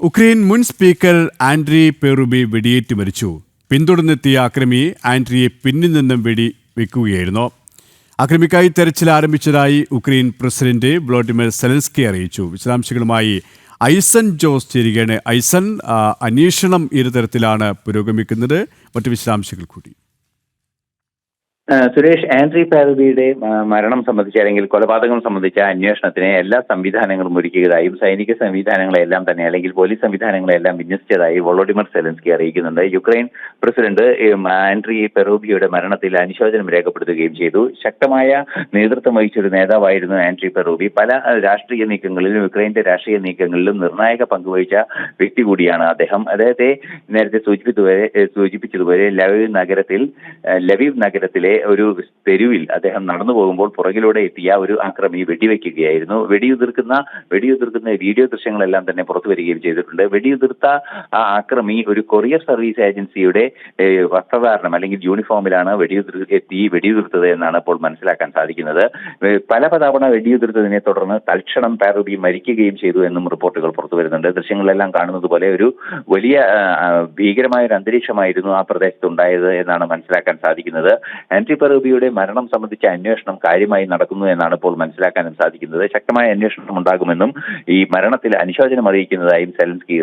Ukraine മുൻ speaker Andry പെറുബി വെടിയേറ്റ് മരിച്ചു. പിന്തുടർന്നെത്തിയ അക്രമി ആൻഡ്രിയെ പിന്നിൽ നിന്നും വെടി വെക്കുകയായിരുന്നു. അക്രമിക്കായി തെരച്ചിൽ ആരംഭിച്ചതായി ഉക്രൈൻ പ്രസിഡന്റ് വ്ളോഡിമിർ സെലൻസ്കി അറിയിച്ചു. വിശദാംശങ്ങളുമായി ഐസൻ ജോസ് ചേരുകയാണ്. ഐസൻ അന്വേഷണം ഇരുതരത്തിലാണ് പുരോഗമിക്കുന്നത്. മറ്റു വിശദാംശങ്ങൾ കൂടി. സുരേഷ് ആൻഡ്രി പാരതിയുടെ മരണം സംബന്ധിച്ച് അല്ലെങ്കിൽ കൊലപാതകം സംബന്ധിച്ച അന്വേഷണത്തിന് എല്ലാ സംവിധാനങ്ങളും ഒരുക്കിയതായും സൈനിക സംവിധാനങ്ങളെല്ലാം തന്നെ അല്ലെങ്കിൽ പോലീസ് സംവിധാനങ്ങളെല്ലാം വിന്യസിച്ചതായി വോളോഡിമർ സെലൻസ്കി അറിയിക്കുന്നുണ്ട്. യുക്രൈൻ പ്രസിഡന്റ് ആൻഡ്രി പെറോബിയുടെ മരണത്തിൽ അനുശോചനം രേഖപ്പെടുത്തുകയും ചെയ്തു. ശക്തമായ നേതൃത്വം വഹിച്ചൊരു നേതാവായിരുന്നു ആൻഡ്രി പെറോബി പല രാഷ്ട്രീയ നീക്കങ്ങളിലും യുക്രൈന്റെ രാഷ്ട്രീയ നീക്കങ്ങളിലും നിർണായക പങ്കുവഹിച്ച വ്യക്തി കൂടിയാണ് അദ്ദേഹം. അദ്ദേഹത്തെ നേരത്തെ സൂചിപ്പിച്ചതുപോലെ ഏ, സൂചിപ്പിച്ചതുപോലെ ലവീവ് നഗരത്തിൽ ലവീവ് നഗരത്തിലെ ഒരു തെരുവിൽ അദ്ദേഹം നടന്നു പോകുമ്പോൾ പുറകിലൂടെ എത്തിയ ഒരു ആക്രമി വെടിവെക്കുകയായിരുന്നു. വെടിയുതിർക്കുന്ന വെടിയുതിർക്കുന്ന വീഡിയോ ദൃശ്യങ്ങളെല്ലാം തന്നെ പുറത്തു വരികയും ചെയ്തിട്ടുണ്ട്. വെടിയുതിർത്ത ആ ആക്രമി ഒരു കൊറിയർ സർവീസ് ഏജൻസിയുടെ വസ്ത്രധാരണം അല്ലെങ്കിൽ യൂണിഫോമിലാണ് വെടിയുതിർ എത്തി വെടിയുതിർത്തത് എന്നാണ് ഇപ്പോൾ മനസ്സിലാക്കാൻ സാധിക്കുന്നത്. പല പതാവണ വെടിയുതിർത്തതിനെ തുടർന്ന് തൽക്ഷണം പാറുബി മരിക്കുകയും ചെയ്തു എന്നും റിപ്പോർട്ടുകൾ പുറത്തു വരുന്നുണ്ട്. ദൃശ്യങ്ങളെല്ലാം കാണുന്നത് പോലെ ഒരു വലിയ ഭീകരമായ ഒരു അന്തരീക്ഷമായിരുന്നു ആ പ്രദേശത്ത് ഉണ്ടായത് എന്നാണ് മനസ്സിലാക്കാൻ സാധിക്കുന്നത്. ആന്റി പെറൂബിയുടെ മരണം സംബന്ധിച്ച അന്വേഷണം കാര്യമായി നടക്കുന്നു എന്നാണ് ഇപ്പോൾ മനസ്സിലാക്കാനും സാധിക്കുന്നത്. ശക്തമായ അന്വേഷണം ഉണ്ടാകുമെന്നും ഈ മരണത്തിൽ അനുശോചനം അറിയിക്കുന്നതായും സെലൻസ്കി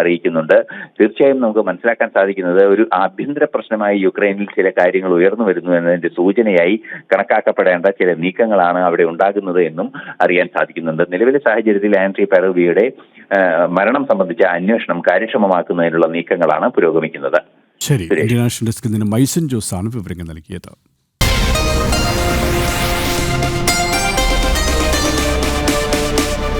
അറിയിക്കുന്നുണ്ട്. തീർച്ചയായും നമുക്ക് മനസ്സിലാക്കാൻ സാധിക്കുന്നത് ഒരു ആഭ്യന്തര പ്രശ്നമായി യുക്രൈനിൽ ചില കാര്യങ്ങൾ ഉയർന്നു വരുന്നു എന്നതിന്റെ സൂചനയായി കണക്കാക്കപ്പെടേണ്ട ചില നീക്കങ്ങളാണ് അവിടെ ഉണ്ടാകുന്നത് എന്നും അറിയാൻ സാധിക്കുന്നുണ്ട്. നിലവിലെ സാഹചര്യത്തിൽ ആൻഡ്രി പെറൂബിയുടെ മരണം സംബന്ധിച്ച അന്വേഷണം കാര്യക്ഷമമാക്കുന്നതിനുള്ള നീക്കങ്ങളാണ് പുരോഗമിക്കുന്നത്. ശരി. ഇന്റർനാഷണൽ ഡെസ്കിൽ നിന്ന് മൈസൻ ജോസ് ആണ് വിവരങ്ങൾ നൽകിയത്.